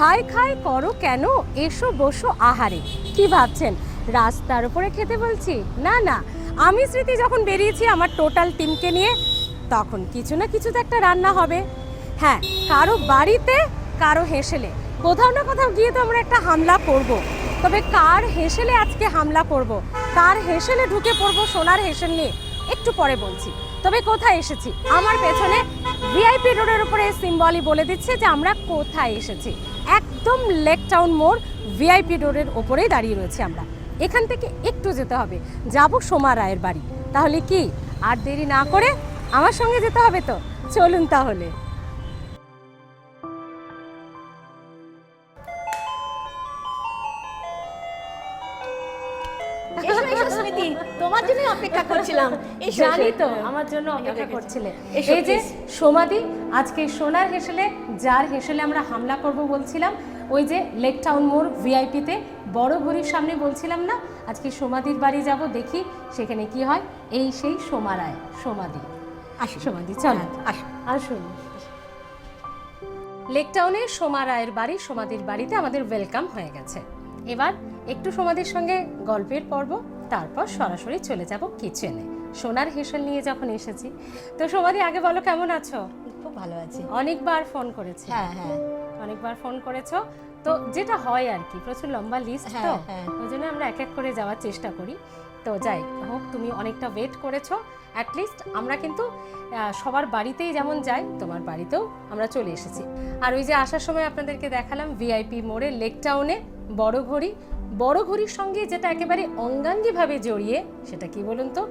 খাই খায় করো কেন? এসো বসো আহারে। কি ভাবছেন? রাস্তার উপরে খেতে বলছি? না না। আমি স্মৃতি যখন বেরিয়েছি আমার টোটাল টিমকে নিয়ে, তখন কিছু না কিছু তো একটা রান্না হবে। হ্যাঁ কারও বাড়িতে, কারও হেসেলে। কোথাও না কোথাও গিয়ে তো আমরা একটা হামলা করব। তবে কার হেসেলে আজকে হামলা করব। কার হেসেলে ঢুকে পড়ব সোনার হেসেল নিয়ে? একটু পরে বলছি। তবে কোথায় এসেছি? আমার পেছনে ভিআইপি রোডের উপরে সিম্বলই বলে দিচ্ছে যে আমরা কোথায় এসেছি। একদম লেক টাউন মোড় ভিআইপি রোডের ওপরেই দাঁড়িয়ে রয়েছি আমরা। এখান থেকে একটু যেতে হবে। যাব সোমা রায়ের বাড়ি। তাহলে কি? আর দেরি না করে আমার সঙ্গে যেতে হবে তো? চলুন তাহলে। করছিলাম। জানি তো আমার জন্য অপেক্ষা করছিলে। এই যে। সোমাদি আজকে সোনার হেসেলে যার হেসেলে আমরা হামলা করব বলছিলাম ওই যে লেক টাউন মোড় ভিআইপিতে বড় ঘড়ির সামনে বলছিলাম না? আজকে সোমাদির বাড়ি যাব দেখি সেখানে কি হয়। এই সেই সোমারায় সোমাদি। আসো সোমাদি চলো। হ্যাঁ, আসো আসুন। লেক টাউনে সোমা রায়ের বাড়ি সোমাদির বাড়িতে আমাদের ওয়েলকাম হয়ে গেছে। এবার একটু সমাধির সঙ্গে গল্পের পর্ব। তারপর সরাসরি চলে যাব কিচেনে। সোনার হেসেল নিয়ে যখন এসেছি। তো সোমাদি আগে বলো কেমন আছো? খুব ভালো আছি। অনেকবার ফোন করেছি। হ্যাঁ হ্যাঁ। অনেকবার ফোন করেছ। তো যেটা হয় আর কি প্রচুর লম্বা লিস্ট তো। হ্যাঁ, হ্যাঁ। ওই জন্য আমরা এক এক করে যাওয়ার চেষ্টা করি। তো যাই হোক তুমি অনেকটা ওয়েট করেছ। অ্যাটলিস্ট আমরা কিন্তু সবার বাড়িতেই যেমন যাই তোমার বাড়িতেও আমরা চলে এসেছি। আর ওই যে আসার সময় আপনাদেরকে দেখালাম ভিআইপি মোড়ে লেক টাউনে বড় ঘড়ি বড় ঘড়ির সঙ্গে যেটা একেবারে অঙ্গাঙ্গিভাবে জড়িয়ে সেটা কি বলুন তো?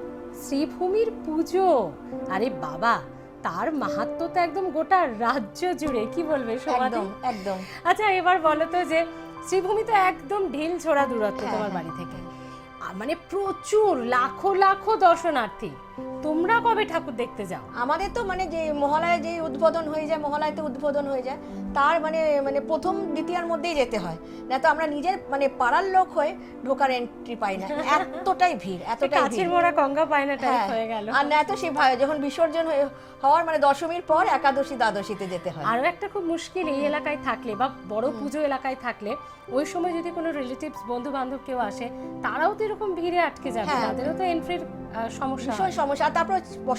শ্রীভূমির পুজো। আরে বাবা তার মাহাত্ম তো একদম গোটা রাজ্য জুড়ে কি বলবে একদম একদম। আচ্ছা এবার বলো তো যে শ্রীভূমি তো একদম ঢিল ছোড়া দূরত্ব হ্যাঁ, তোমার হ্যাঁ, বাড়ি থেকে। আর মানে প্রচুর লাখো লাখো দর্শনার্থী। তোমরা কবে ঠাকুর দেখতে যাও? আমাদের তো মানে যে মহালয়ে যে উদ্বোধন হয়ে যায় মহালয়াতে উদ্বোধন হয়ে যায় তার মানে মানে প্রথম দ্বিতীয়ার মধ্যেই যেতে হয়। না তো আমরা নিজের মানে পাড়ার লোক হয়ে ঢোকার এন্ট্রি পাই না। এতটাই ভিড় এতটাই কাছের মোড়া গঙ্গা পায় না টাইপ হ্যাঁ, হয়ে গেল। আর না তো সেই ভা- যখন বিসর্জন হয়ে- হওয়ার মানে দশমীর পর একাদশী দ্বাদশীতে যেতে হয়। আরও একটা খুব মুশকিল এই এলাকায় থাকলে বা বড় পুজো এলাকায় থাকলে ওই সময় যদি কোনো রিলেটিভস বন্ধু বান্ধব কেউ আসে তারাও তো এরকম ভিড়ে আটকে যাবে। হ্যাঁ। তাদেরও তো এন্ট্রির সমস্যা। সমস্যা আর তারপর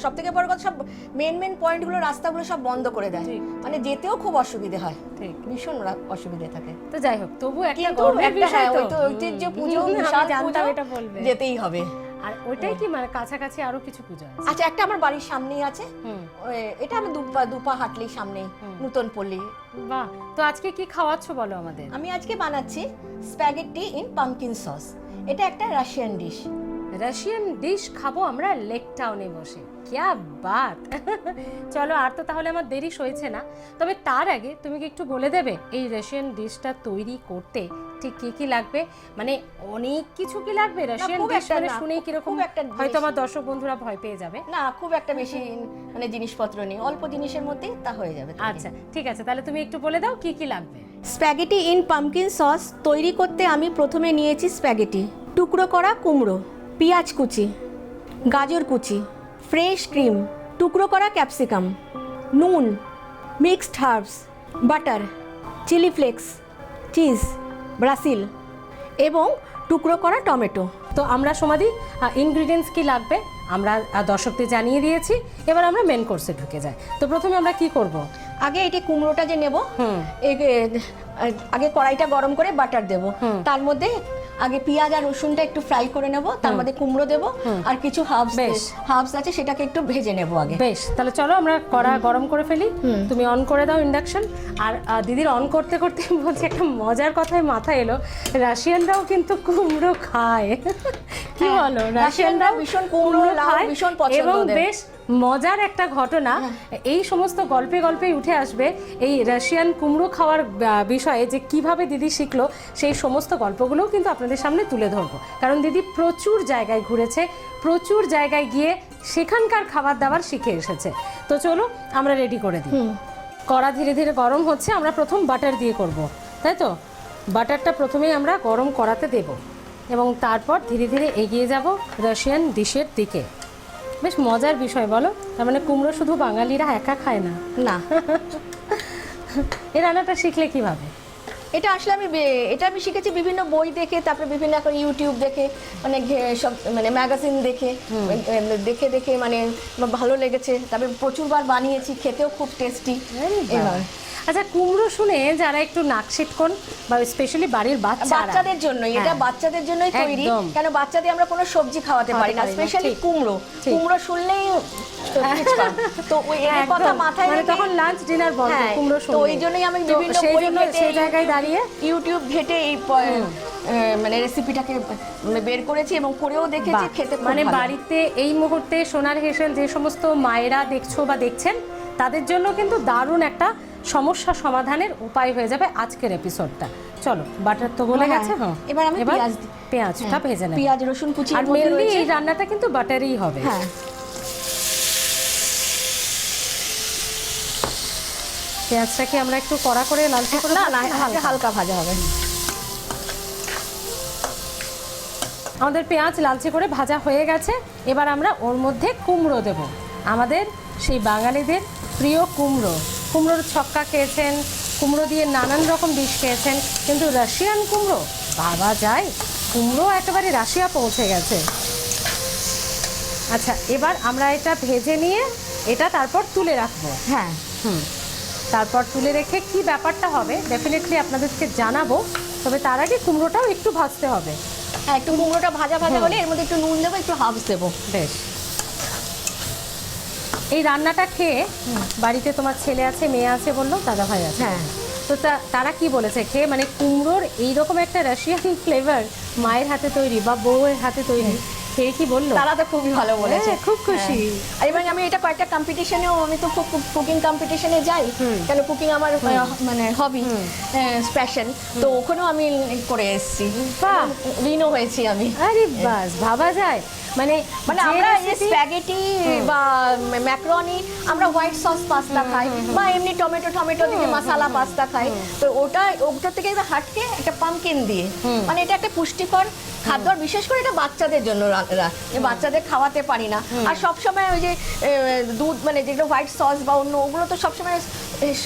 সব থেকে বড় কথা সব মেন মেন পয়েন্টগুলো রাস্তাগুলো সব বন্ধ করে দেয়। মানে যেতেও খুব অসুবিধে হয়। ঠিক। ভীষণ অসুবিধে থাকে। তো যাই হোক তবু একটা গর্বের বিষয় হ্যাঁ, তো। ওই তো ঐতিহ্য পুজো জানতাম এটা বলবে। যেতেই হবে। আর ওইটাই কি মানে কাছাকাছি আরও কিছু পুজো আছে? আচ্ছা একটা আমার বাড়ির সামনেই আছে। এটা আমি দুপা দুপা হাঁটলেই সামনেই হুম। নতুন পল্লী। বাহ তো আজকে কি খাওয়াচ্ছ বলো আমাদের? আমি আজকে বানাচ্ছি স্প্যাগেটি ইন পামকিন সস এটা একটা রাশিয়ান ডিশ রাশিয়ান ডিশ খাব আমরা লেক টাউনে বসে। ক্যা বাত? চলো আর তো তাহলে আমার দেরি সইছে না। তবে তার আগে তুমি কি একটু বলে দেবে এই রাশিয়ান ডিশটা তৈরি করতে ঠিক কি কি লাগবে? মানে অনেক কিছু কি লাগবে রাশিয়ান ডিশ? মানে শুনেই খুব- কীরকম একটা হয়তো আমার দর্শক বন্ধুরা ভয় পেয়ে যাবে। না খুব একটা বেশি মানে জিনিসপত্র নেই। অল্প জিনিসের মধ্যেই তা হয়ে যাবে আচ্ছা ঠিক আছে তাহলে তুমি একটু বলে দাও কি কি লাগবে। স্প্যাগেটি ইন পামকিন সস তৈরি করতে আমি প্রথমে নিয়েছি স্প্যাগেটি। টুকরো করা কুমড়ো। পেঁয়াজ কুচি গাজর কুচি ফ্রেশ ক্রিম টুকরো করা ক্যাপসিকাম নুন mixed herbs butter chilli flakes cheese basil এবং টুকরো করা টমেটো। তো আমরা সমাধি ইনগ্রিডিয়েন্টস কি লাগবে? আমরা দর্শকদের জানিয়ে দিয়েছি। এবার আমরা মেন কোর্সে ঢুকে যাই। তো প্রথমে আমরা কি করব? আগে এটি কুমড়োটা যে নেব আগে কড়াইটা গরম করে বাটার দেব। তার মধ্যে আগে পেঁয়াজ আর রসুনটা একটু ফ্রাই করে নেব তার মধ্যে কুমড়ো দেব আর কিছু হার্বস বেশ। হার্বস আছে সেটাকে একটু ভেজে নেব আগে। বেশ তাহলে চলো আমরা কড়া গরম করে ফেলি। তুমি অন করে দাও ইন্ডাকশন আর দিদির অন করতে করতে বলছি একটা মজার কথায় মাথা এলো। রাশিয়ানরাও কিন্তু কুমড়ো খায়। কি হ্যাঁ, বলো? রাশিয়ানরা ভীষণ কুমড়ো, খায় ভীষণ পছন্দ এবং বেশ মজার একটা ঘটনা এই সমস্ত গল্পে গল্পে উঠে আসবে এই রাশিয়ান কুমড়ো খাওয়ার বিষয়ে যে কীভাবে দিদি শিখলো সেই সমস্ত গল্পগুলোও কিন্তু আপনাদের সামনে তুলে ধরবো। কারণ দিদি প্রচুর জায়গায় ঘুরেছে প্রচুর জায়গায় গিয়ে সেখানকার খাবার দাবার শিখে এসেছে। তো চলো আমরা রেডি করে দিই। কড়া ধীরে ধীরে গরম হচ্ছে আমরা প্রথম বাটার দিয়ে করব তাই তো? বাটারটা প্রথমেই আমরা গরম কড়াতে দেব এবং তারপর ধীরে ধীরে এগিয়ে যাব রাশিয়ান ডিশের দিকে। বেশ মজার বিষয় বলো। তার মানে কুমড়ো শুধু বাঙালিরা একা খায় না? না। এই রান্নাটা শিখলে কীভাবে? এটা আসলে আমি এটা আমি শিখেছি বিভিন্ন বই দেখে তারপরে বিভিন্ন এখন ইউটিউব দেখে মানে সব মানে ম্যাগাজিন দেখে দেখে দেখে মানে ভালো লেগেছে। তারপরে প্রচুরবার বানিয়েছি খেতেও খুব টেস্টি এবার। আচ্ছা কুমড়ো শুনে যারা একটু নাক নাকশিটকন বা স্পেশালি বাড়ির বাচ্চা বাচ্চাদের জন্যই এটা বাচ্চাদের জন্যই তৈরি। কেন বাচ্চাদের আমরা কোনো সবজি খাওয়াতে পারি না স্পেশালি কুমড়ো। কুমড়ো শুনলেই তো ওই এর কথা মাথায় মানে তখন লাঞ্চ ডিনার বন্ধ হ্যাঁ, কুমড়ো তো শুনলে। ওই জন্যই আমি বিভিন্ন সেই জন্য সেই জায়গায় দাঁড়িয়ে ইউটিউব ঘেটে এই মানে রেসিপিটাকে বের করেছি এবং করেও দেখেছি খেতে মানে বাড়িতে এই মুহূর্তে সোনার হেসেল যে সমস্ত মায়েরা দেখছ বা দেখছেন তাদের জন্য কিন্তু দারুণ একটা সমস্যা সমাধানের উপায় হয়ে যাবে আজকের এপিসোডটা চলো বাটার তো গলে হ্যাঁ, গেছে হ্যাঁ। এবার আমি পেঁয়াজ। পেঁয়াজটা হ্যাঁ, ভেজে নেব। পেঁয়াজ রসুন কুচি আর মেনলি এই রান্নাটা কিন্তু বাটারই হবে। হ্যাঁ। পেঁয়াজটা কি আমরা একটু কড়া করে লালচে করে না না হালকা হালকা ভাজা হবে। আমাদের পেঁয়াজ লালচে করে ভাজা হয়ে গেছে। এবার আমরা ওর মধ্যে কুমড়ো দেব। আমাদের সেই বাঙালিদের প্রিয় কুমড়ো। কুমড়োর ছক্কা খেয়েছেন কুমড়ো দিয়ে নানান রকম ডিশ খেয়েছেন কিন্তু রাশিয়ান কুমড়ো বাবা যায় কুমড়ো একেবারে রাশিয়া পৌঁছে গেছে। আচ্ছা এবার আমরা এটা ভেজে নিয়ে এটা তারপর তুলে রাখব। হ্যাঁ। হুম। তারপর তুলে রেখে কি ব্যাপারটা হবে ডেফিনেটলি আপনাদেরকে জানাব তবে তার আগে কুমড়োটাও একটু ভাজতে হবে। হ্যাঁ একটু কুমড়োটা ভাজা ভাজা হলে এর মধ্যে একটু নুন দেবো একটু হাফস দেবো। বেশ। এই রান্নাটা খেয়ে বাড়িতে তোমার ছেলে আছে মেয়ে আছে বলল দাদা ভাই আছে। হ্যাঁ। তো তারা কি বলেছে? খেয়ে মানে কুমড়োর এইরকম একটা রাশিয়ান ফ্লেভার মায়ের হাতে তৈরি বা বউয়ের হাতে তৈরি খেয়ে কি বলল? তারা তো খুবই ভালো বলেছে। হ্যাঁ, খুব খুশি। হ্যাঁ। এবং আমি এটা কয়েকটা কম্পিটিশনেও আমি তো খুব কুকিং কম্পিটিশনে যাই কেন কুকিং আমার মানে হবি প্যাশন তো ওখানেও আমি করে এসেছি। ঋণও হয়েছি আমি। আরে বাস ভাবা যায়। মানে মানে আমরা এই স্প্যাগেটি বা ম্যাক্রনি আমরা হোয়াইট সস পাস্তা খাই বা এমনি টমেটো টমেটো দিয়ে মশলা পাস্তা খাই। তো ওটা ওটা থেকে হাটকে একটা পামকিন দিয়ে। মানে এটা একটা পুষ্টিকর খাদ্য আর বিশেষ করে এটা বাচ্চাদের জন্য বাচ্চাদের খাওয়াতে পারি না। আর সবসময় ওই যে দুধ মানে যেগুলো হোয়াইট সস বা অন্য ওগুলো তো সবসময়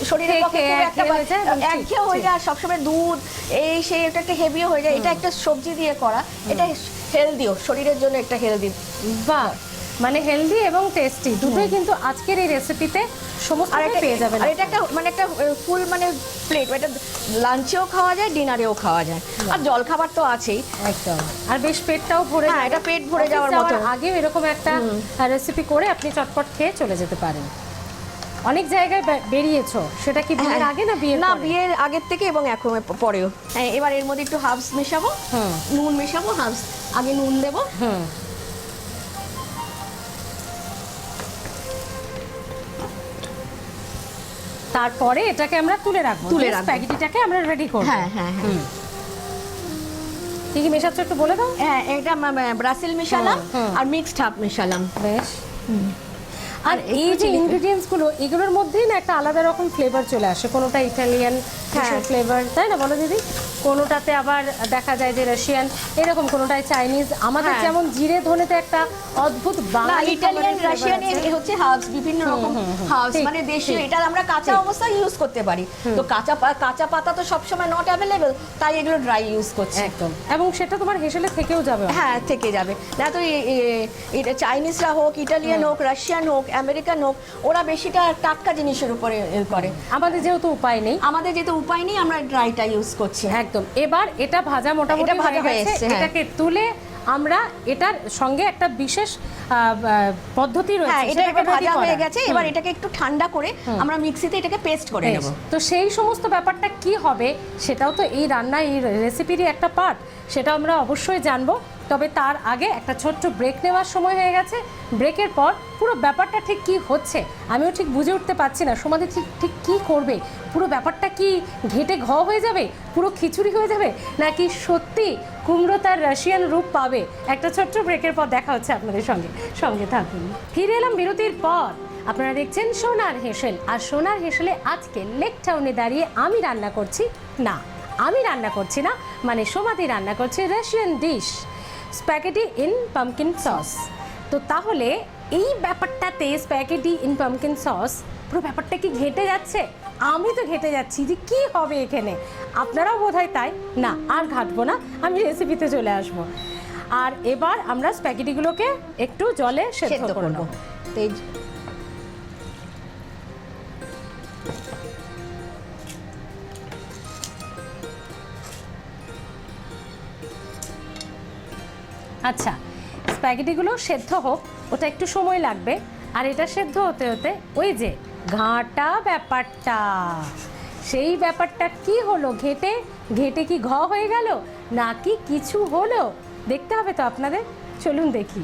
শরীরের পক্ষে একটা একঘেয়ে হয়ে। যায় আর সবসময় দুধ এই সেই এটা একটা হেভিও হয়ে যায়। এটা একটা সবজি দিয়ে করা। এটা হেলদিও শরীরের জন্য একটা হেলদি বাহ মানে হেলদি এবং টেস্টি দুটোই কিন্তু আজকের এই রেসিপিতে সমস্ত পেয়ে যাবেন আর এটা একটা মানে একটা ফুল মানে প্লেট এটা লাঞ্চেও খাওয়া যায় ডিনারেও খাওয়া যায়। আর জল খাবার তো আছেই। একদম। আর বেশ পেটটাও ভরে হ্যাঁ, এটা পেট ভরে যাওয়ার মতো। আগেও এরকম একটা রেসিপি করে আপনি চটপট খেয়ে চলে যেতে পারেন। অনেক জায়গায় বেরিয়েছো। সেটা কি বিয়ের হ্যাঁ। আগে না বিয়ের না বিয়ের আগের থেকে এবং এখন পরেও। হ্যাঁ এবার এর মধ্যে একটু হাফস মেশাবো। হুম। নুন মেশাবো হাফস। আগে নুন দেবো। হুম। তারপরে এটাকে আমরা তুলে রাখব। তুলে রাখব। স্প্যাগেটিটাকে আমরা রেডি করব। হ্যাঁ হ্যাঁ হ্যাঁ। হুম। কি কি মেশাচ্ছ একটু বলে দাও? হ্যাঁ এটা ব্রাসেল মেশালাম হুম, হুম। আর মিক্সড হাফ মেশালাম। বেশ। আর আর এই যে ইনগ্রিডিয়েন্টসগুলো ইনগ্রেডিয়েন্টসগুলো এগুলোর মধ্যেই না একটা আলাদা রকম ফ্লেভার চলে আসে। কোনোটা ইটালিয়ান হ্যাঁ। ফ্লেভার তাই না বলো দিদি? কোনোটাতে আবার দেখা যায় যে রাশিয়ান এরকম চাইনিজ আমাদের হ্যাঁ। যেমন জিরে ধনেতে একটা অদ্ভুত বাঙালি ইটালিয়ান রাশিয়ান হচ্ছে হার্বস বিভিন্ন রকম হার্বস মানে দেশীয় এটা আমরা কাঁচা অবস্থায় ইউজ করতে পারি। তো কাঁচা কাঁচা পাতা তো সবসময় নট অ্যাভেলেবেল তাই এগুলো ড্রাই ইউজ করছি। একদম। এবং সেটা তোমার হেসেলে থেকেও যাবে হ্যাঁ থেকে যাবে। না তো এটা চাইনিজরা হোক ইটালিয়ান হোক রাশিয়ান হোক আমেরিকান হোক ওরা বেশিটা টাটকা জিনিসের উপরে করে। আমাদের যেহেতু উপায় নেই। আমাদের যেহেতু উপায় নেই আমরা ড্রাইটা ইউজ করছি। একদম। এবার এটা ভাজা মোটামুটি এটা ভাজা হয়ে গেছে। হ্যাঁ। এটাকে তুলে আমরা এটার সঙ্গে একটা বিশেষ পদ্ধতি রয়েছে হ্যাঁ এটা সেটাকে এবার ভাজা হয়ে গেছে। এবার এটাকে একটু ঠান্ডা করে আমরা মিক্সিতে এটাকে পেস্ট করে। নেব। তো সেই সমস্ত ব্যাপারটা কি হবে সেটাও তো এই রান্না এই রেসিপিরই একটা পার্ট সেটা আমরা অবশ্যই জানব। তবে তার আগে একটা ছোট্ট ব্রেক নেওয়ার সময় হয়ে গেছে। ব্রেকের পর পুরো ব্যাপারটা ঠিক কি হচ্ছে? আমিও ঠিক বুঝে উঠতে পারছি না। সমাধি ঠিক ঠিক কী করবে? পুরো ব্যাপারটা কি ঘেটে ঘ হয়ে যাবে? পুরো খিচুড়ি হয়ে যাবে? নাকি সত্যি কুমড়ো তার রাশিয়ান রূপ পাবে? একটা ছোট্ট ব্রেকের পর দেখা হচ্ছে আপনাদের সঙ্গে। সঙ্গে থাকুন। ফিরে এলাম বিরতির পর। আপনারা দেখছেন সোনার হেসেল। আর সোনার হেসেলে আজকে লেক টাউনে দাঁড়িয়ে আমি রান্না করছি না। আমি রান্না করছি না মানে সোমাদি রান্না করছে Russian dish spaghetti in pumpkin sauce. তো তাহলে এই ব্যাপারটাতে স্প্যাগেটি ইন পামকিন সস পুরো ব্যাপারটা কি ঘেটে যাচ্ছে? আমি তো ঘেটে যাচ্ছি যে কি হবে এখানে। আপনারাও বোধ তাই? না আর ঘাটবো না আমি রেসিপিতে চলে আসব। আর এবার আমরা স্প্যাগেটিগুলোকে একটু জলে সেদ্ধ করে করব। করব। তো আচ্ছা স্প্যাগেটিগুলো সেদ্ধ হোক, ওটা একটু সময় লাগবে। আর এটা সেদ্ধ হতে হতে ওই যে ঘাঁটা ব্যাপারটা, সেই ব্যাপারটা কি হলো? ঘেটে ঘেটে কি ঘ হয়ে গেল? নাকি কিছু হলো? দেখতে হবে তো আপনাদের। চলুন দেখি।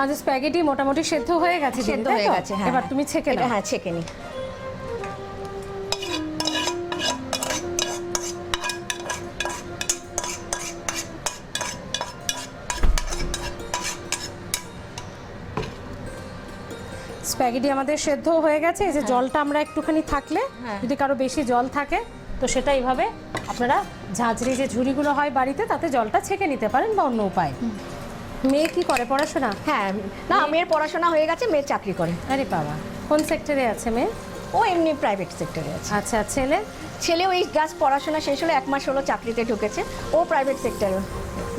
আজ স্প্যাগেটি মোটামুটি সেদ্ধ হয়ে গেছে সেদ্ধ হয়ে গেছে হ্যাঁ এবার তুমি ছেঁকে নাও। হ্যাঁ ছেঁকে নি। স্প্যাগেটি আমাদের সেদ্ধ হয়ে গেছে এই যে জলটা আমরা একটুখানি থাকলে হ্যাঁ। যদি কারও বেশি জল থাকে তো সেটা এইভাবে আপনারা ঝাঁঝরি যে ঝুড়িগুলো হয় বাড়িতে তাতে জলটা ছেঁকে নিতে পারেন বা অন্য উপায়। মেয়ে কি করে পড়াশোনা? হ্যাঁ না মেয়ের পড়াশোনা হয়ে গেছে মেয়ের চাকরি করে। আরে বাবা কোন সেক্টরে আছে মেয়ে? ও এমনি প্রাইভেট সেক্টরে আছে। আচ্ছা ছেলে? ছেলে ওই জাস্ট পড়াশোনা শেষ হলো এক মাস হলো চাকরিতে ঢুকেছে ও প্রাইভেট সেক্টরে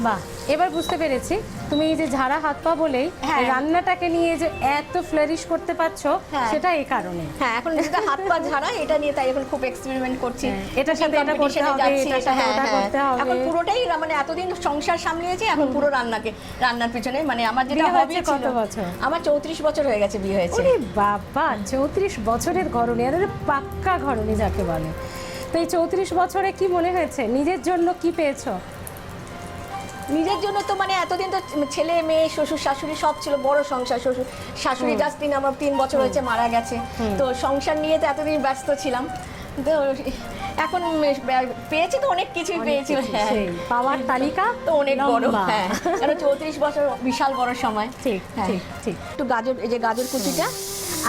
বাহ এবার বুঝতে পেরেছি তুমি এই যে ঝাড়া হাত পা বলেই হ্যাঁ। রান্নাটাকে নিয়ে যে এত ফ্লারিশ করতে পারছ হ্যাঁ। সেটা এই কারণে হ্যাঁ এখন যেটা হাত পা ঝাড়া এটা নিয়ে তাই এখন খুব এক্সপেরিমেন্ট করছি হ্যাঁ, এটার সাথে এটা করতে হবে, এটা সাথে ওটা। করতে হবে। এখন পুরোটাই মানে এতদিন সংসার সামলিয়েছি এখন পুরো রান্নাকে রান্নার পিছনে মানে আমার যেটা হবি কত বছর? আমার চৌত্রিশ বছর হয়ে গেছে বিয়ে হয়েছে ওরে বাবা চৌত্রিশ বছরের ঘরণী আর পাক্কা ঘরণী যাকে বলে তো এই চৌত্রিশ বছরে কি মনে হয়েছে নিজের জন্য কি পেয়েছ নিজের জন্য তো মানে এতদিন তো ছেলে মেয়ে শ্বশুর শাশুড়ি সব ছিল বড় সংসার শ্বশুর শাশুড়ি জাস্ট তিন আমার তিন বছর হয়েছে মারা গেছে। তো সংসার নিয়ে তো এতদিন ব্যস্ত ছিলাম। তো এখন পেয়েছি তো অনেক কিছুই পেয়েছি। হ্যাঁ। পাওয়ার তালিকা তো অনেক বড় হ্যাঁ। কারণ চৌত্রিশ বছর বিশাল বড় সময়। ঠিক হ্যাঁ। ঠিক ঠিক। একটু গাজর এই যে গাজর কুচিটা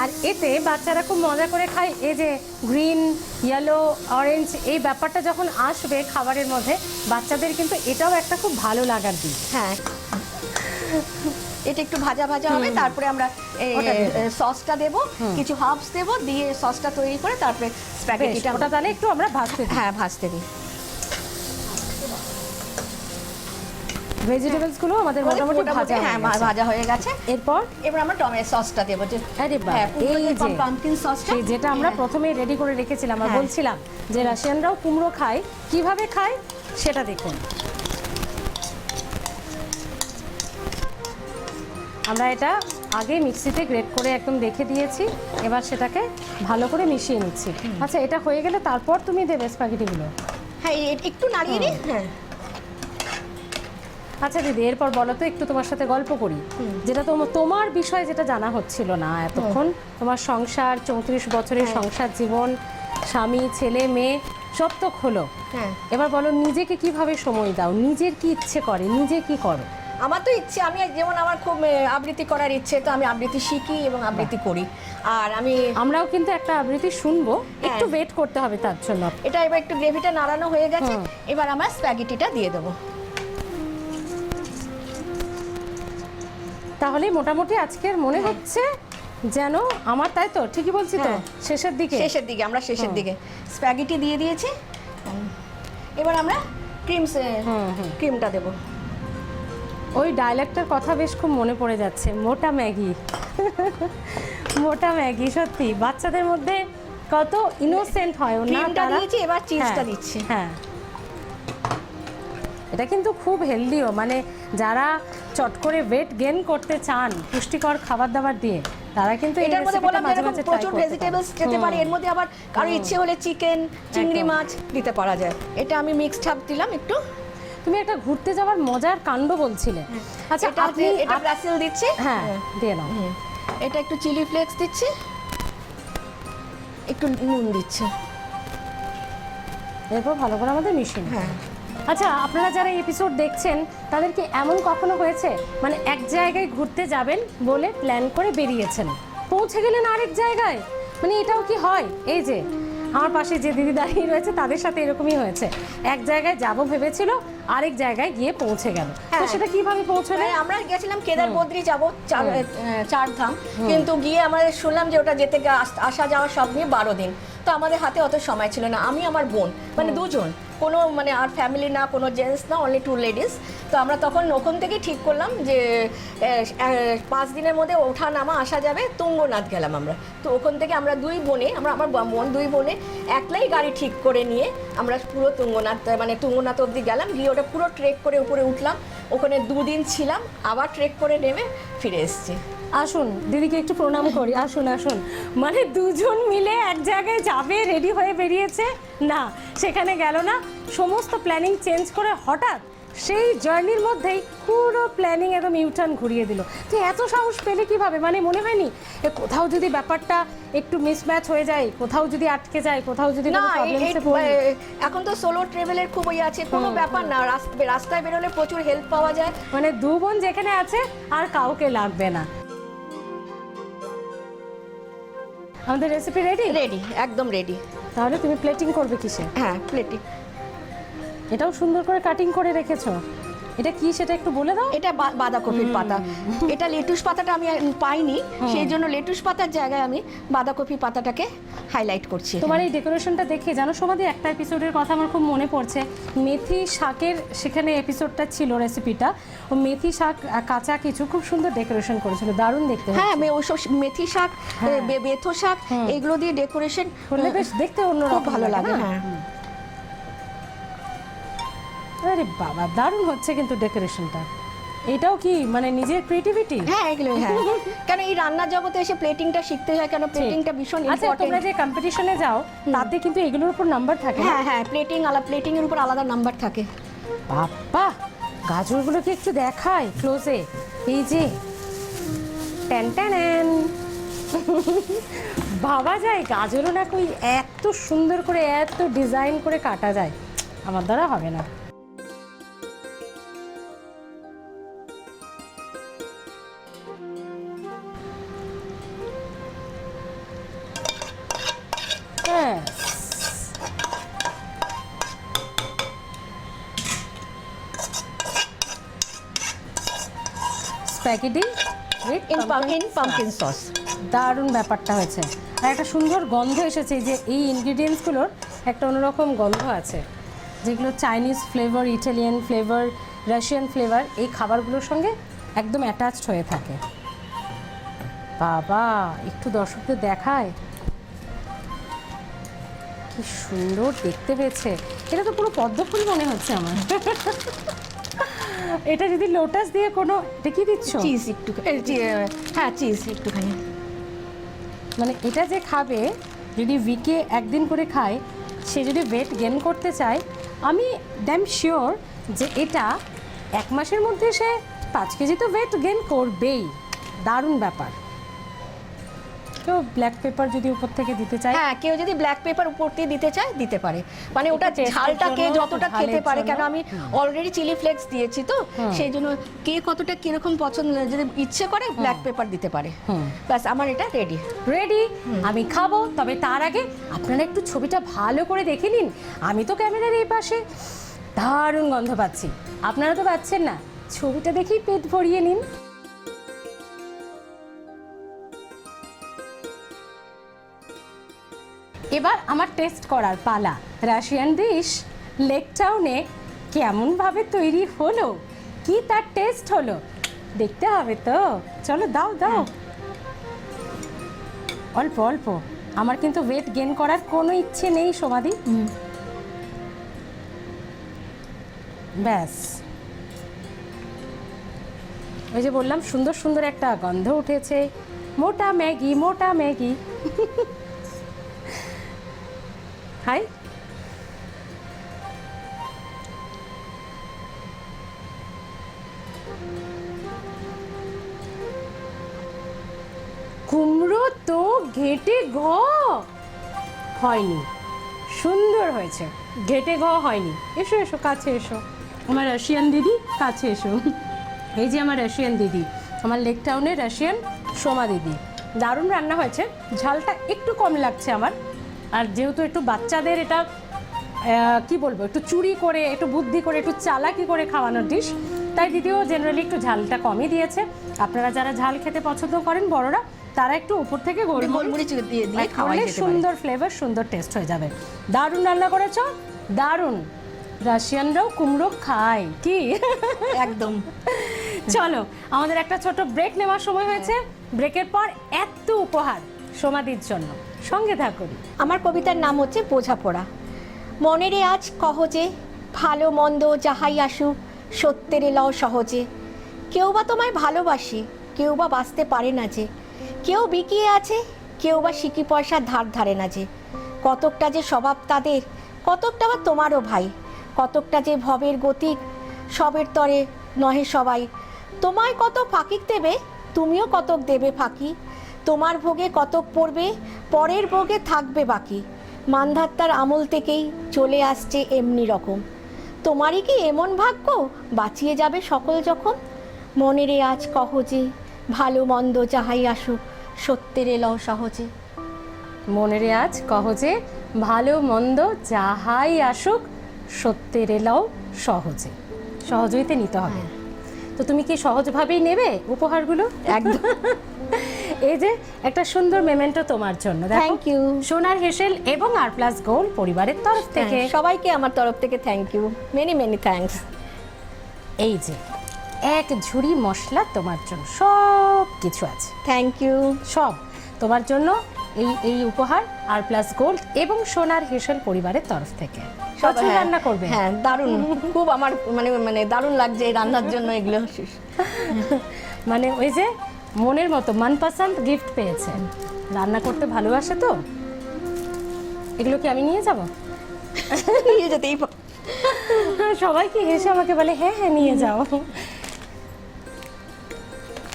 আর এতে বাচ্চারা খুব মজা করে খায়। এই যে গ্রিন ইয়েলো অরেঞ্জ এই ব্যাপারটা যখন আসবে খাবারের মধ্যে বাচ্চাদের কিন্তু এটাও একটা খুব ভালো লাগার দিক। হ্যাঁ। এটা একটু ভাজা ভাজা হবে তারপরে আমরা সসটা দেব কিছু হার্বস দেব দিয়ে সসটা তৈরি করে তারপরে স্প্যাগেটিটা ওটা তাহলে একটু আমরা ভাজতে হ্যাঁ ভাজতে দিই। ভেজিটেবলসগুলো আমাদের মোটামুটি ভাজা হ্যাঁ ভাজা হয়ে গেছে। এরপর? এবার আমরা টমেটো সসটা দেবো যে আরে বাবা, হ্যাঁ এই যে। পাম্পকিন সসটা যেটা আমরা প্রথমেই রেডি করে রেখেছিলাম আর হ্যাঁ। বলছিলাম যে রাশিয়ানরাও কুমড়ো খায় কীভাবে খায় সেটা দেখুন। আমরা এটা আগে মিক্সিতে গ্রেট করে একদম রেখে দিয়েছি এবার সেটাকে ভালো করে মিশিয়ে নিচ্ছি। আচ্ছা এটা হয়ে গেলে তারপর তুমি দেবে স্প্যাগেটিগুলো হ্যাঁ একটু নাড়িয়ে দিই হ্যাঁ। আচ্ছা দিদি এরপর বলো তো একটু তোমার সাথে গল্প করি। যেটা তোমার তোমার বিষয় যেটা জানা হচ্ছিল না এতক্ষণ তোমার সংসার চৌত্রিশ বছরের হ্যাঁ। সংসার জীবন স্বামী ছেলে মেয়ে সব তো হলো হ্যাঁ। এবার বলো নিজেকে কীভাবে সময় দাও? নিজের কি ইচ্ছে করে? নিজে কি করো? আমার তো ইচ্ছে আমি যেমন আমার খুব আবৃত্তি করার ইচ্ছে তো আমি আবৃত্তি শিখি এবং আবৃত্তি করি। আর আমি আমরাও কিন্তু একটা আবৃত্তি শুনব। হ্যাঁ। একটু ওয়েট করতে হবে তার জন্য। এটা এবার একটু গ্রেভিটা নাড়ানো হয়ে গেছে। এবার আমরা স্প্যাগেটিটা দিয়ে দেবো। তাহলে মোটামুটি আজকের মনে হচ্ছে যেন আমার তাই তো? ঠিকই বলছি তো? হ্যাঁ। শেষের দিকে? শেষের দিকে আমরা শেষের দিকে। স্প্যাগেটি দিয়ে দিয়েছি। এবার আমরা ক্রিম। ক্রিমটা দেবো। ওই ডায়লগটার কথা বেশ খুব মনে পড়ে যাচ্ছে। মোটা ম্যাগি। মোটা ম্যাগি সত্যি। বাচ্চাদের মধ্যে কত ইনোসেন্ট হয় না ক্রিমটা দিয়েছি এবার চিজটা হ্যাঁ, দিচ্ছি। হ্যাঁ। এটা কিন্তু খুব হেলদিও মানে যারা চট করে ওয়েট গেন করতে চান পুষ্টিকর খাবার দাবার দিয়ে তারা কিন্তু এটার মধ্যে বললাম মাঝে এরকম প্রচুর ভেজিটেবলস খেতে পারে এর মধ্যে আবার কারও ইচ্ছে হলে চিকেন চিংড়ি মাছ দিতে পারা যায়। এটা আমি মিক্সড হাব দিলাম একটু। তুমি একটা ঘুরতে যাওয়ার মজার কাণ্ড বলছিলে। আচ্ছা এটা আপনি এটা ব্রাসিল দিচ্ছি। হ্যাঁ দিয়ে নাও। এটা একটু চিলি ফ্লেক্স দিচ্ছি। একটু নুন দিচ্ছি। এরপর ভালো করে আমাদের মিশিয়ে হ্যাঁ। আচ্ছা আপনারা যারা এপিসোড দেখছেন তাদের কি এমন কখনো হয়েছে? মানে এক জায়গায় ঘুরতে যাবেন বলে প্ল্যান করে বেরিয়েছেন। পৌঁছে গেলেন আরেক জায়গায়? মানে এটাও কি হয়? এই যে আমার পাশে যে দিদি দাঁড়িয়ে রয়েছে তাদের সাথে এরকমই হয়েছে। এক জায়গায় যাব ভেবেছিল আরেক জায়গায় গিয়ে পৌঁছে গেল। তো হ্যাঁ। সেটা কীভাবে পৌঁছলে? মানে আমরা গেছিলাম কেদার বদ্রি যাব চার চার ধাম কিন্তু গিয়ে আমাদের শুনলাম যে ওটা যেতে আসা যাওয়া সব নিয়ে বারো দিন। তো আমাদের হাতে অত সময় ছিল না। আমি আমার বোন মানে দুজন। কোনো মানে আর ফ্যামিলি না, কোনো জেন্টস না অনলি টু লেডিস তো আমরা তখন ওখান থেকে ঠিক করলাম যে পাঁচ দিনের মধ্যে ওঠা নামা আসা যাবে, তুঙ্গনাথ গেলাম আমরা। তো ওখান থেকে আমরা দুই বোনে, আমরা আমার বোন দুই বোনে একলাই গাড়ি ঠিক করে নিয়ে আমরা পুরো তুঙ্গনাথ মানে তুঙ্গনাথ অবধি গেলাম। গিয়ে ওটা পুরো ট্রেক করে উপরে উঠলাম। ওখানে দুদিন ছিলাম, আবার ট্রেক করে নেমে ফিরে এসেছি। আসুন দিদিকে একটু প্রণাম করি। আসুন আসুন। মানে দুজন মিলে এক জায়গায় যাবে রেডি হয়ে বেরিয়েছে? না সেখানে গেল না। সমস্ত প্ল্যানিং চেঞ্জ করে হঠাৎ সেই জার্নির মধ্যেই পুরো প্ল্যানিং একদম ইউটার্ন ঘুরিয়ে দিল। তো এত সাহস পেলে কীভাবে? মানে মনে হয়নি? কোথাও যদি ব্যাপারটা একটু মিসম্যাচ হয়ে যায় কোথাও যদি আটকে যায় কোথাও যদি না এখন তো সোলো ট্রাভেলের খুব ইয়ে আছে কোনো ব্যাপার না। রাস- রাস্তায় বেরোলে প্রচুর হেল্প পাওয়া যায়। মানে দু বোন যেখানে আছে আর কাউকে লাগবে না। আমাদের রেসিপি রেডি রেডি একদম রেডি তাহলে তুমি প্লেটিং করবে কিসে? হ্যাঁ প্লেটিং এটাও সুন্দর করে কাটিং করে রেখেছো? এটা কি সেটা একটু বলে দাও? এটা বাঁধাকপির পাতা। এটা লেটুস পাতাটা আমি পাইনি সেই জন্য লেটুস পাতার জায়গায় আমি বাঁধাকপি পাতাটাকে হাইলাইট করছি তোমার এই ডেকোরেশনটা দেখে জানো সমাধি একটা এপিসোডের কথা আমার খুব মনে পড়ছে। মেথি শাকের সেখানে এপিসোডটা ছিল রেসিপিটা ও মেথি শাক কাঁচা কিছু খুব সুন্দর ডেকোরেশন করেছিল দারুণ দেখতে হ্যাঁ ওইসব মেথি শাক হ্যাঁ। বেথো শাক এগুলো দিয়ে ডেকোরেশন করলে বেশ দেখতে অন্য খুব ভালো লাগে হ্যাঁ। আরে বাবা দারুণ হচ্ছে কিন্তু ডেকোরেশনটা এটাও কি মানে নিজের ক্রিয়েটিভিটি হ্যাঁ এগুলো হ্যাঁ। কেন এই রান্নার জগতে এসে প্লেটিংটা শিখতে হয় কেন? প্লেটিংটা ভীষণ আচ্ছা তোমরা যে কম্পিটিশনে যাও তাতে কিন্তু এগুলোর উপর নাম্বার থাকে হ্যাঁ হ্যাঁ প্লেটিং আলাদা প্লেটিং এর উপর আলাদা নাম্বার থাকে। বাবা গাজরগুলোকে একটু দেখায় ক্লোজে এই যে ট্যান ট্যান। ভাবা যায় গাজরও না কই এত সুন্দর করে এত ডিজাইন করে কাটা যায়। আমার দ্বারা হবে না। Spaghetti with in in pumpkin sauce দারুণ ব্যাপারটা হয়েছে। আর একটা সুন্দর গন্ধ এসেছে যে এই ইনগ্রিডিয়েন্টসগুলোর একটা অন্যরকম গন্ধ আছে যেগুলো Chinese flavour Italian flavour Russian flavour এই খাবারগুলোর সঙ্গে একদম অ্যাটাচড হয়ে থাকে। বাবা একটু দর্শকদের দেখায়। কি সুন্দর দেখতে পেয়েছে। এটা তো পুরো পদ্মফুল মনে হচ্ছে আমার। এটা যদি লোটাস দিয়ে কোনো এটা কি দিচ্ছ? চিজ একটু হ্যাঁ চিজ একটুখানি। মানে এটা যে খাবে যদি উইকে একদিন করে খায় সে যদি ওয়েট গেন করতে চায় আমি ড্যাম শিওর যে এটা এক মাসের মধ্যে সে পাঁচ কেজি তো ওয়েট গেন করবেই। দারুণ ব্যাপার। কেউ ব্ল্যাক পেপার যদি উপর থেকে দিতে চায়? হ্যাঁ কেউ যদি ব্ল্যাক পেপার উপর দিয়ে দিতে চায় দিতে পারে। মানে ওটা ঝালটা কে যতটা খেতে পারে কেন আমি অলরেডি চিলি ফ্লেক্স দিয়েছি তো সেই জন্য কে কতটা কীরকম পছন্দ যদি ইচ্ছে করে ব্ল্যাক পেপার দিতে পারে। ব্যাস আমার এটা রেডি রেডি আমি খাব তবে তার আগে আপনারা একটু ছবিটা ভালো করে দেখে নিন। আমি তো ক্যামেরার এই পাশে। দারুণ গন্ধ পাচ্ছি। আপনারা তো পাচ্ছেন না। ছবিটা দেখেই পেট ভরিয়ে নিন। এবার আমার টেস্ট করার পালা। রাশিয়ান ডিশ লেক টাউনে কেমনভাবে তৈরি হলো? কি তার টেস্ট হলো? দেখতে হবে তো। চলো দাও দাও। অল্প অল্প। আমার কিন্তু ওয়েট গেন করার কোনো ইচ্ছে নেই সমাধি ব্যাস। ওই যে বললাম সুন্দর সুন্দর একটা গন্ধ উঠেছে। মোটা ম্যাগি মোটা ম্যাগি। হাই তো ঘেটে ঘ হয়নি। সুন্দর হয়েছে। ঘেটে ঘ হয়নি। এসো এসো, কাছে এসো। আমার রাশিয়ান দিদি, কাছে এসো। এই যে আমার রাশিয়ান দিদি, আমার লেক টাউনের রাশিয়ান সোমা দিদি। দারুণ রান্না হয়েছে। ঝালটা একটু কম লাগছে আমার। আর যেহেতু একটু বাচ্চাদের এটা কি বলব একটু চুরি করে একটু বুদ্ধি করে একটু চালাকি করে খাওয়ানোর ডিশ তাই দিদিও জেনারেলি একটু ঝালটা কমই দিয়েছে। আপনারা যারা ঝাল খেতে পছন্দ করেন বড়রা তারা একটু উপর থেকে গোলমরিচ দিয়ে পারে। সুন্দর ফ্লেভার সুন্দর টেস্ট হয়ে যাবে। দারুণ রান্না করেছ? দারুণ। রাশিয়ানরাও কুমড়ো খায় কি? একদম। চলো আমাদের একটা ছোট ব্রেক নেওয়ার সময় হয়েছে। ব্রেকের পর এত উপহার। সমাধির জন্য। সঙ্গে থাকুন। আমার কবিতার নাম হচ্ছে বোঝাপড়া। মনেরে আজ কহজে, ভালো মন্দ যাহাই আসুক, সত্যের লও সহজে। কেউ বা তোমায় ভালোবাসে, কেউ বা বাঁচতে পারে না যে। কেউ বিকিয়ে আছে, কেউ বা সিকি পয়সা ধার ধারে না যে। কতকটা যে স্বভাব তাদের, কতকটা বা তোমারও ভাই। কতকটা যে ভবের গতিক, সবের তরে নহে সবাই। তোমায় কত ফাঁকিক দেবে, তুমিও কতক দেবে ফাঁকি। তোমার ভোগে কতক পড়বে? পরের ভোগে থাকবে বাকি। মান্ধাত্তার আমল থেকেই চলে আসছে এমনি রকম। তোমারই কি এমন ভাগ্য? বাঁচিয়ে যাবে সকল যখন? মনেরে আজ কহজে ভালো মন্দ যাহাই আসুক সত্যের এলও সহজে। মনের আজ কহজে ভালো মন্দ যাহাই আসুক সত্যের এলাও সহজে। সহজইতে নিতে হবে। তো তুমি কি সহজভাবেই নেবে উপহারগুলো? একদম। এই যে একটা সুন্দর মেমেন্টো তোমার জন্য থ্যাংক ইউ সোনার হেসেল এবং আর প্লাস গোল্ড পরিবারের তরফ থেকে। সবাইকে আমার তরফ থেকে thank you many many thanks এই যে এক ঝুড়ি মশলা তোমার জন্য সব কিছু আছে। থ্যাংক ইউ সব। তোমার জন্য এই এই উপহার আর প্লাস গোল্ড এবং সোনার হেসেল পরিবারের তরফ থেকে। প্রচুর রান্না করবে। হ্যাঁ দারুণ। খুব আমার মানে মানে দারুণ লাগছে এই রান্নার জন্য এগুলো। মানে ওই যে মনের মতো মনপসন্দ গিফট পেয়েছে রান্না করতে ভালোবাসে তো? এগুলো কি আমি নিয়ে যাব? নিয়ে যেতেই সবাই কি হেসে আমাকে বলে হ্যাঁ হ্যাঁ নিয়ে যাও।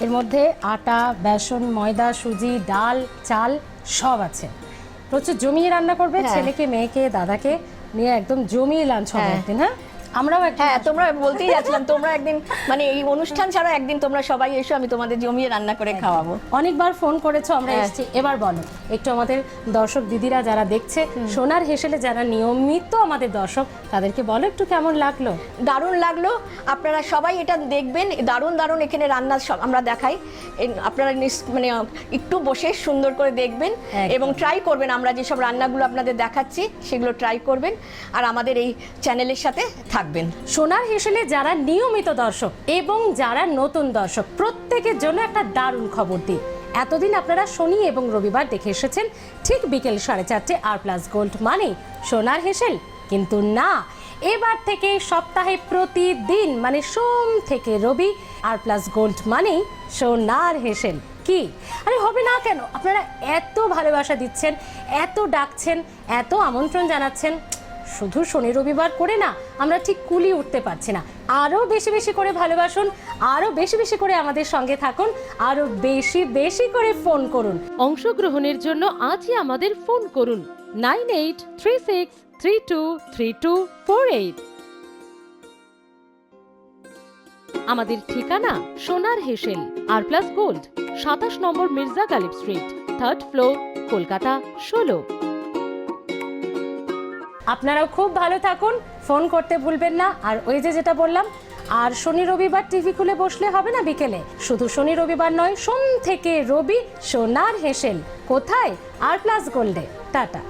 এর মধ্যে আটা বেসন ময়দা সুজি ডাল চাল সব আছে। প্রচুর জমিয়ে রান্না করবে হ্যাঁ। ছেলেকে মেয়েকে দাদাকে। নিয়ে একদম জমিয়ে লাঞ্চ হবে হ্যাঁ। একদিন হ্যাঁ? আমরাও হ্যাঁ তোমরা বলতেই যাচ্ছিলাম তোমরা একদিন মানে এই অনুষ্ঠান ছাড়া একদিন তোমরা সবাই এসো আমি তোমাদের জমিয়ে রান্না করে খাওয়াবো। অনেকবার ফোন করেছ আমরা হ্যাঁ। এসেছি। এবার বলো একটু আমাদের দর্শক দিদিরা যারা দেখছে সোনার হেসেলে যারা নিয়মিত আমাদের দর্শক তাদেরকে বলো একটু কেমন লাগল? দারুণ লাগল। আপনারা সবাই এটা দেখবেন দারুণ দারুণ এখানে রান্না সব আমরা দেখাই। আপনারা মানে একটু বসে সুন্দর করে দেখবেন এবং ট্রাই করবেন। আমরা যেসব রান্নাগুলো আপনাদের দেখাচ্ছি সেগুলো ট্রাই করবেন। আর আমাদের এই চ্যানেলের সাথে থাকবেন। সোনার হেসেলে যারা নিয়মিত দর্শক এবং যারা নতুন দর্শক, প্রত্যেকের জন্য একটা দারুণ খবর দিই। এতদিন আপনারা শনি এবং রবিবার দেখে এসেছেন, ঠিক বিকেল সাড়ে চারটে আর প্লাস গোল্ড মানে সোনার হেসেল। কিন্তু না, এবার থেকে সপ্তাহে প্রতিদিন মানে সোম থেকে রবি আর প্লাস গোল্ড মানেই সোনার হেসেল। কি? আরে হবে না কেন? আপনারা এত ভালোবাসা দিচ্ছেন, এত ডাকছেন, এত আমন্ত্রণ জানাচ্ছেন। শুধু শনি রবিবার করে না, আমরা ঠিক কুলি উঠতে পারছি না। আরও বেশি বেশি করে ভালোবাসুন, আরও বেশি বেশি করে আমাদের সঙ্গে থাকুন, আরও বেশি বেশি করে ফোন করুন। অংশগ্রহণের জন্য আজই আমাদের ফোন করুন, nine eight three six three two three two four eight. আমাদের ঠিকানা Sonar Hesel, R plus gold, সাতাশ number Mirza Ghalib street, third floor, Kolkata, ষোলো। আপনারাও খুব ভালো থাকুন, ফোন করতে ভুলবেন না। আর ওই যে যেটা বললাম, আর শনি রবিবার টিভি খুলে বসলে হবে না বিকেলে? শুধু শনি রবিবার নয়, সোম থেকে রবি সোনার হেসেল। কোথায়? আর প্লাস গোল্ডে। টাটা।